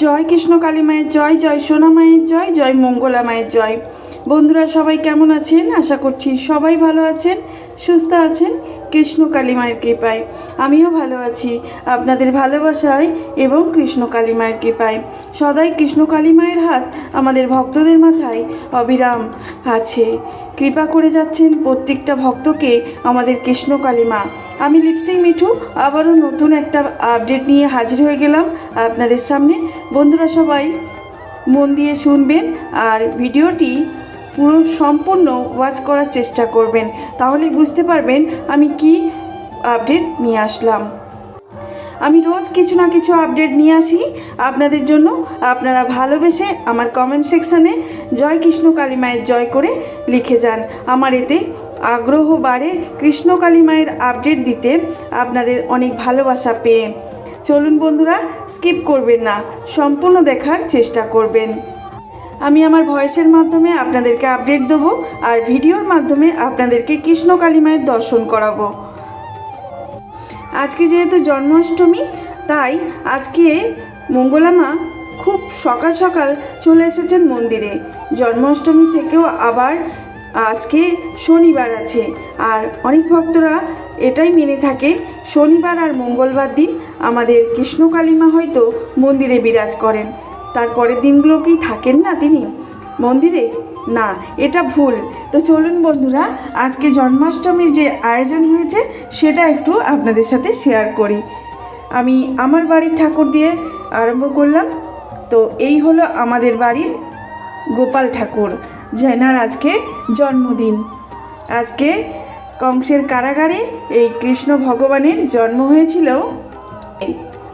জয় কৃষ্ণ কালী মায়ের জয় জয় সোনা মায়ের জয় জয় মঙ্গলা মায়ের জয়। বন্ধুরা, সবাই কেমন আছেন? আশা করছি সবাই ভালো আছেন, সুস্থ আছেন। কৃষ্ণ কালী মায়ের কৃপায় আমিও ভালো আছি। আপনাদের ভালোবাসায় এবং কৃষ্ণ কালী মায়ের কৃপায়। সদাই কৃষ্ণ কালী মায়ের হাত আমাদের ভক্তদের মাথায় অবিরাম আছে। কৃপা করে যাচ্ছেন প্রত্যেকটা ভক্তকে আমাদের কৃষ্ণ কালী মা আমি লিপসিং মিঠু, আবারও নতুন একটা আপডেট নিয়ে হাজির হয়ে গেলাম আপনাদের সামনে। বন্ধুরা সবাই, মন দিয়ে শুনবেন আর ভিডিওটি পুরো সম্পূর্ণ ওয়াচ করার চেষ্টা করবেন। তাহলে বুঝতে পারবেন আমি কি আপডেট নিয়ে আসলাম। আমি রোজ কিছু না কিছু আপডেট নিয়ে আসি। আপনাদের জন্য আপনারা ভালোবেসে আমার কমেন্ট সেকশানে জয় কৃষ্ণ কালী মায়ের জয় করে লিখে যান। আমার এতে আগ্রহ বাড়ে কৃষ্ণ কালী মায়ের আপডেট দিতে। আপনাদের অনেক ভালোবাসা পেয়ে। চলুন বন্ধুরা স্কিপ করবেন না। সম্পূর্ণ দেখার চেষ্টা করবেন। আমি আমার ভয়েসের মাধ্যমে আপনাদেরকে আপডেট দেবো আর ভিডিওর মাধ্যমে আপনাদেরকে কৃষ্ণ কালী মায়ের দর্শন করাবো। আজকে যেহেতু জন্মাষ্টমী, তাই আজকে মঙ্গলামা খুব সকাল সকাল চলে এসেছেন মন্দিরে। জন্মাষ্টমী থেকেও আবার আজকে শনিবার আছে। আর অনেক ভক্তরা এটাই মেনে থাকে, শনিবার আর মঙ্গলবার দিন আমাদের কৃষ্ণ কালীমা হয়তো মন্দিরে বিরাজ করেন। তারপরের দিনগুলো কি থাকেন না তিনি। মন্দিরে না, এটা ভুল। তো চলুন বন্ধুরা, আজকে জন্মাষ্টমীর যে আয়োজন হয়েছে, সেটা একটু আপনাদের সাথে শেয়ার করি। আমি আমার বাড়ির ঠাকুর দিয়ে আরম্ভ করলাম। তো এই হলো আমাদের বাড়ির গোপাল ঠাকুর, যেনার আজকে জন্মদিন। আজকে কংসের কারাগারে এই কৃষ্ণ ভগবানের জন্ম হয়েছিল।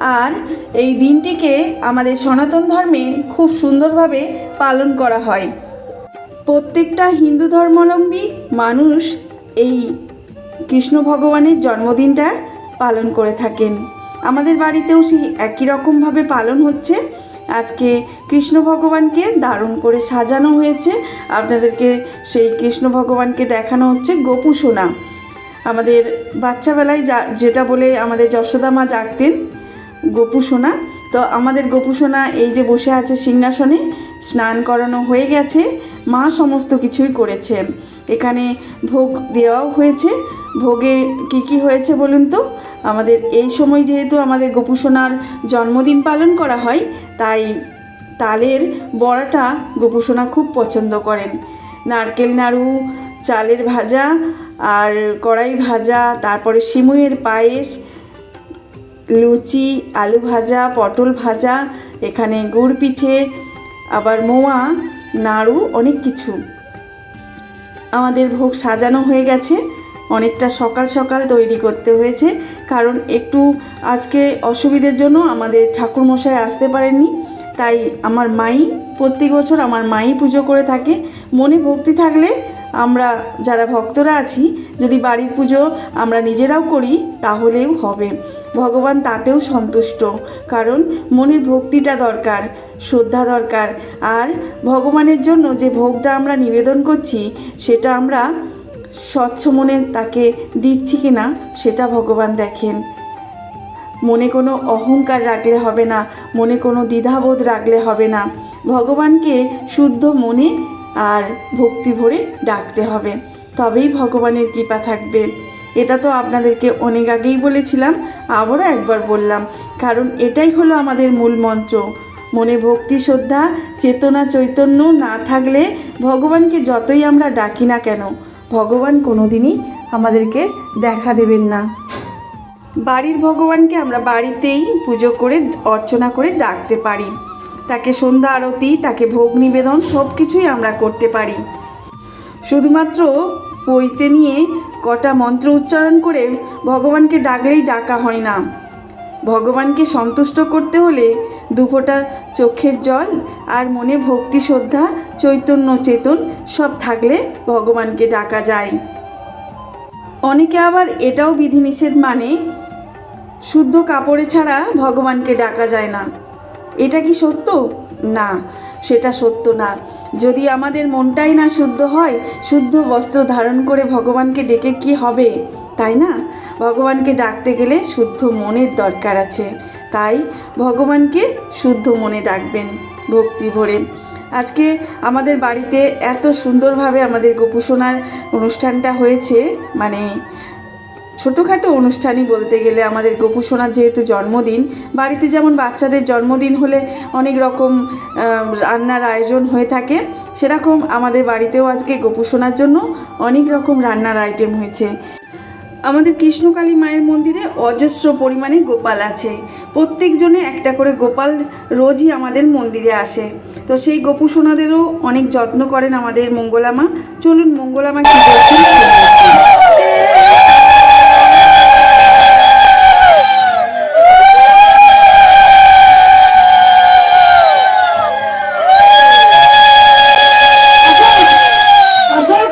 আর এই দিনটিকে আমাদের সনাতন ধর্মে খুব সুন্দরভাবে পালন করা হয়। প্রত্যেকটা হিন্দু ধর্মাবলম্বী মানুষ এই কৃষ্ণ ভগবানের জন্মদিনটা পালন করে থাকেন। আমাদের বাড়িতেও সেই একই রকমভাবে পালন হচ্ছে। আজকে কৃষ্ণ ভগবানকে দারুণ করে সাজানো হয়েছে। আপনাদেরকে সেই কৃষ্ণ ভগবানকে দেখানো হচ্ছে গোপু সোনা। আমাদের বাচ্চাবেলায় যা, যেটা বলে আমাদের যশোদা মা জাগতেন গোপু সোনা। তো আমাদের গোপু সোনা এই যে বসে আছে সিংহাসনে, স্নান করানো হয়ে গেছে। মা সমস্ত কিছুই করেছে। এখানে ভোগ দেওয়াও হয়েছে। ভোগে কি কি হয়েছে বলুন তো? আমাদের এই সময় যেহেতু আমাদের গোপু সোনার জন্মদিন পালন করা হয়, তাই তালের বড়াটা গোপু সোনা খুব পছন্দ করেন। নারকেল নাড়ু, চালের ভাজা আর কড়াই ভাজা, তারপরে সিমুয়ের পায়েস, লুচি, আলু ভাজা, পটল ভাজা, এখানে গুড় পিঠে, আবার মোয়া নাড়ু, অনেক কিছু। আমাদের ভোগ সাজানো হয়ে গেছে। অনেকটা সকাল সকাল তৈরি করতে হয়েছে। কারণ একটু আজকে অসুবিধের জন্য আমাদের ঠাকুরমশাই আসতে পারেননি। তাই আমার মাই, প্রত্যেক বছর আমার মাই পুজো করে থাকে। মনে ভক্তি থাকলে আমরা যারা ভক্তরা আছি, যদি বাড়ির পুজো আমরা নিজেরাও করি, তাহলেও হবে। ভগবান তাতেও সন্তুষ্ট, কারণ মনের ভক্তিটা দরকার, শ্রদ্ধা দরকার। আর ভগবানের জন্য যে ভোগটা আমরা নিবেদন করছি, সেটা আমরা স্বচ্ছ মনে তাকে দিচ্ছি কি না সেটা ভগবান দেখেন। মনে কোনো অহংকার রাখলে হবে না, মনে কোনো দ্বিধাবোধ রাখলে হবে না। ভগবানকে শুদ্ধ মনে আর ভক্তি ভরে ডাকতে হবে। তবেই ভগবানের কৃপা থাকবে। এটা তো আপনাদেরকে অনেক আগেই বলেছিলাম আবারও একবার বললাম, কারণ এটাই হলো আমাদের মূল মন্ত্র। মনে ভক্তি, শ্রদ্ধা, চেতনা, চৈতন্য না থাকলে ভগবানকে যতই আমরা ডাকি না কেন, ভগবান কোনোদিনই আমাদেরকে দেখা দেবেন না। বাড়ির ভগবানকে আমরা বাড়িতেই পুজো করে, অর্চনা করে ডাকতে পারি। তাকে সন্ধ্যা আরতি, তাকে ভোগ নিবেদন সব কিছুই আমরা করতে পারি। শুধুমাত্র পইতে নিয়ে কটা মন্ত্র উচ্চারণ করে ভগবানকে ডাকলেই ডাকা হয় না। ভগবানকে সন্তুষ্ট করতে হলে দুফোঁটা চোখের জল আর মনে ভক্তি শ্রদ্ধা, চৈতন্য চেতন সব থাকলে ভগবানকে ডাকা যায়। অনেকে আবার এটাও বিধিনিষেধ মানে শুদ্ধ কাপড়ে ছাড়া ভগবানকে ডাকা যায় না। এটা কি সত্য? না। সেটা সত্য না। যদি আমাদের মনটাই না শুদ্ধ হয়, শুদ্ধ বস্ত্র ধারণ করে ভগবানকে ডেকে কি হবে? তাই না? ভগবানকে ডাকতে গেলে শুদ্ধ মনের দরকার আছে। তাই ভগবানকে শুদ্ধ মনে ডাকবেন ভক্তি ভরে। আজকে আমাদের বাড়িতে এত সুন্দরভাবে আমাদের গোপুসোনার অনুষ্ঠানটা হয়েছে মানে ছোটোখাটো অনুষ্ঠানই বলতে গেলে আমাদের গোপুসোনার যেহেতু জন্মদিন, বাড়িতে যেমন বাচ্চাদের জন্মদিন হলে অনেক রকম রান্নার আয়োজন হয়ে থাকে, সেরকম আমাদের বাড়িতেও আজকে গোপুসোনার জন্য অনেক রকম রান্নার আইটেম হয়েছে। আমাদের কৃষ্ণকালী মায়ের মন্দিরে অজস্র পরিমাণে গোপাল আছে। প্রত্যেকজনে একটা করে গোপাল রোজই আমাদের মন্দিরে আসে। তো সেই গোপুসোনাদেরও অনেক যত্ন করেন আমাদের মঙ্গলামা। চলুন মঙ্গলামা কী বলছেন শুনে নিই। অশোক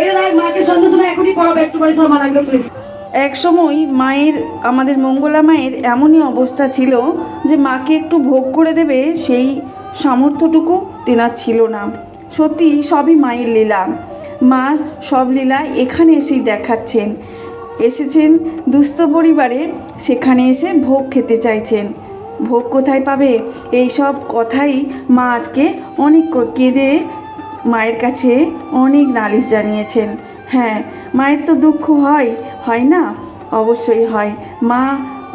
এটা দেখ মাকে সন্ধ্যে সময় এখনই পড়াবো একটু পরে সব মা লাগবে প্লিজ এক সময় মায়ের, আমাদের মঙ্গলা মায়ের এমনই অবস্থা ছিল যে মাকে একটু ভোগ করে দেবে, সেই সামর্থ্যটুকু তেনার ছিল না। সত্যি সবই মায়ের লীলা। মা সব লীলা এখানে এসেই দেখাচ্ছেন। এসেছেন দুস্থ পরিবারে, সেখানে এসে ভোগ খেতে চাইছেন। ভোগ কোথায় পাবে? এই সব কথাই মা আজকে অনেক কেঁদে মায়ের কাছে অনেক নালিশ জানিয়েছেন। হ্যাঁ মায়ের তো দুঃখ হয় হয় না? অবশ্যই হয়। মা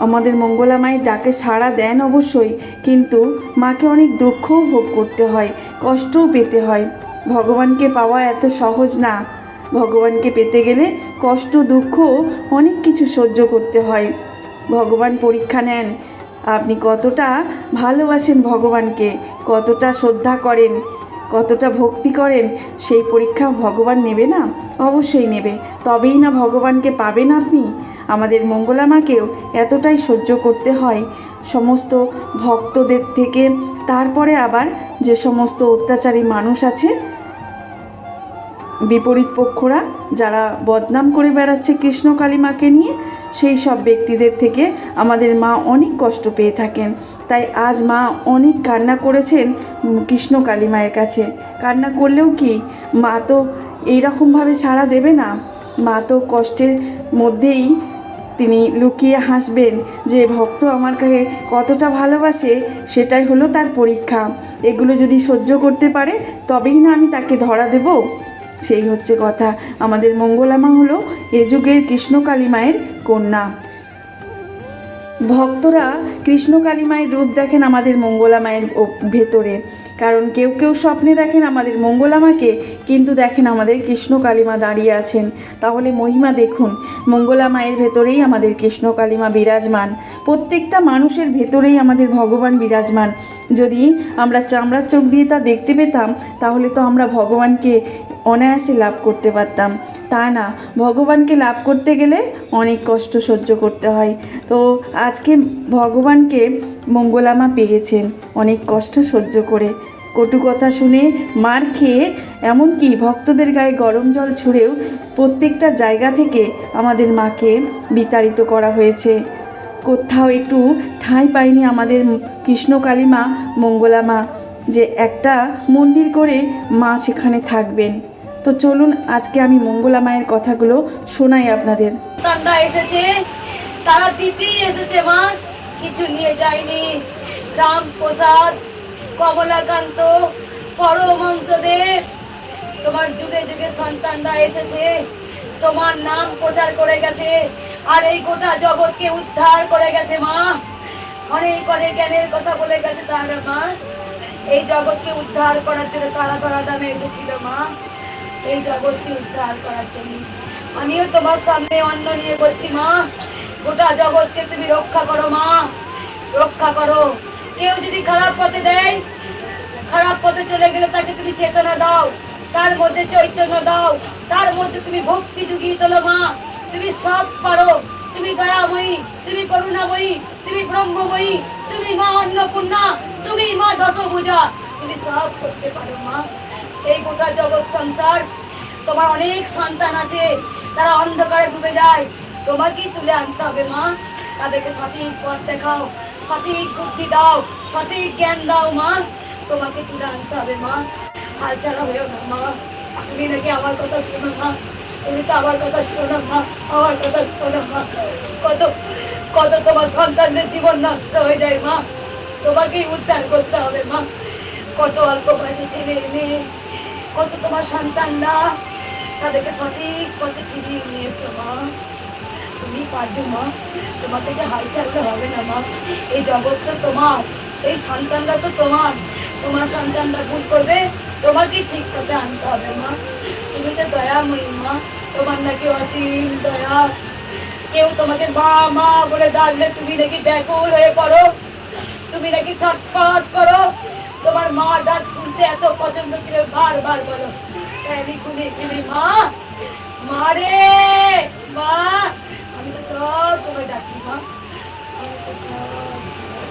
আমাদের মঙ্গলা মায়ের ডাকে সাড়া দেন অবশ্যই, কিন্তু মাকে অনেক দুঃখও ভোগ করতে হয়, কষ্টও পেতে হয়। ভগবানকে পাওয়া এত সহজ না। ভগবানকে পেতে গেলে কষ্ট দুঃখ অনেক কিছু সহ্য করতে হয়। ভগবান পরীক্ষা নেন, আপনি কতটা ভালোবাসেন ভগবানকে, কতটা শ্রদ্ধা করেন। কতটা ভক্তি করেন, সেই পরীক্ষা ভগবান নেবে না? অবশ্যই নেবে। তবেই না ভগবানকে পাবেন আপনি? আমাদের মঙ্গলামাকেও এতটাই সহ্য করতে হয়। সমস্ত ভক্তদের থেকে তারপরে আবার যে সমস্ত অত্যাচারী মানুষ আছে বিপরীত পক্ষরা যারা বদনাম করে বেড়াচ্ছে কৃষ্ণ কালী মাকে নিয়ে, সেই সব ব্যক্তিদের থেকে আমাদের মা অনেক কষ্ট পেয়ে থাকেন। তাই আজ মা অনেক কান্না করেছেন কৃষ্ণ কালী মায়ের কাছে। কান্না করলেও কি? মা তো এইরকমভাবে ছাড়া দেবে না। মা তো কষ্টের মধ্যেই তিনি লুকিয়ে হাসবেন যে, ভক্ত আমার কাছে কতটা ভালোবাসে, সেটাই হলো তার পরীক্ষা। এগুলো যদি সহ্য করতে পারে, তবেই না আমি তাকে ধরা দেব? সেই হচ্ছে কথা। আমাদের মঙ্গলামা হলো এ যুগের কৃষ্ণকালী মায়ের কন্যা। ভক্তরা কৃষ্ণ কালী মায়ের রূপ দেখেন আমাদের মঙ্গলা মায়ের ও- ভেতরে। কারণ কেউ কেউ স্বপ্নে দেখেন আমাদের মঙ্গলা মাকে কিন্তু দেখেন আমাদের কৃষ্ণ কালীমা দাঁড়িয়ে আছেন। তাহলে মহিমা দেখুন মঙ্গলা মায়ের ভেতরেই আমাদের কৃষ্ণ কালীমা বিরাজমান। প্রত্যেকটা মানুষের ভেতরেই আমাদের ভগবান বিরাজমান। যদি আমরা চামড়ার চোখ দিয়ে তা দেখতে পেতাম, তাহলে তো আমরা ভগবানকে অনায়াসে লাভ করতে পারতাম। তা না, ভগবানকে লাভ করতে গেলে অনেক কষ্ট সহ্য করতে হয়। তো আজকে ভগবানকে মঙ্গলামা পেয়েছেন, অনেক কষ্ট সহ্য করে। কটু কথা শুনে মার খেয়ে, এমনকি ভক্তদের গায়ে গরম জল ছুঁড়েও প্রত্যেকটা জায়গা থেকে আমাদের মাকে বিতাড়িত করা হয়েছে। কোথাও একটু ঠাঁই পায়নি আমাদের কৃষ্ণ কালী মা মঙ্গলা মা যে একটা মন্দির করে মা সেখানে থাকবেন। তো চলুন, আজকে আমি মঙ্গলা মায়ের কথাগুলো শোনাই আপনাদের। ঠান্ডা এসেছে, তারা দিদি এসেছে মা, কিছু নিয়ে যায়নি। রাম প্রসাদ কমলাকান্ত, পরমহংসদেব, তোমার যুগে যুগে সন্তানরা এসেছে, তোমার নাম প্রচার করে গেছে, আর এই গোটা জগৎকে উদ্ধার করে গেছে মা। অনেক অনেক জ্ঞানের কথা বলে গেছে তারা মা। এই জগৎকে উদ্ধার করার জন্য তারা তারা দামে এসেছিল মা। এই জগৎকে উদ্ধার করার জন্য। আমিও তোমার সামনে অন্ন নিয়ে বলছি, মা, গোটা জগৎকে তুমি রক্ষা করো, মা, রক্ষা করো। কেউ যদি খারাপ পথে দেয়, খারাপ পথে চলে গেলে তাকে তুমি চেতনা দাও, তার মধ্যে চৈতন্য দাও, তার মধ্যে তুমি ভক্তি জুগিয়ে তোলো, মা। তুমি সব পারো, তুমি দয়াময়ী, তুমি করুণাময়ী, তুমি ব্রহ্মময়ী, তুমি মা অন্নপূর্ণা, তুমি মা দশভূজা। তুমি সব করতে পারো, মা। এই গোটা জগৎ সংসার, তোমার অনেক সন্তান আছে, তারা অন্ধকারে ডুবে যায়। তোমাকেই তুলে আনতে হবে, মা। তাদেরকে সঠিক পথ দেখাও, সঠিক বুদ্ধি দাও, সঠিক জ্ঞান দাও, মা। তোমাকে তুলে আনতে হবে, মা। হাল ছাড়া হয়েও না, মা। তুমি নাকি আমার কথা শোনো মা তুমি তো আমার কথা শোনো মা। আমার কথা শোনো মা। কত কত তোমার সন্তানদের জীবন নষ্ট হয়ে যায়, মা। তোমাকেই উদ্ধার করতে হবে, মা। কত অল্প বয়সে ছেলে মেয়ে কত তোমার সন্তানরা তাদেরকে সঠিক পথে ফিরিয়ে নিয়ে মা। তুমি পারবে মা। তোমার থেকে হাল চালতে হবে না মা। এই জগৎ তো তোমার। এই সন্তানরা তো তোমার। তোমার সন্তানরা ভুল করবে, তোমাকেই ঠিক পথে আনতে হবে মা। তুমি তো দয়াময়ী মা। তোমার নাকি অসীম দয়া। কেউ তোমাকে মা মা বলে ডাকলে তুমি নাকি ব্যাকুল হয়ে পড়ো। তুমি নাকি ছটফট করো। তোমার মা ডাক শুনতে এত পছন্দ করে বারবার বলো কুলি কুলি মা? মা রে, মা? আমি তো সব সময় ডাকি, মা। আমি তো সব সময়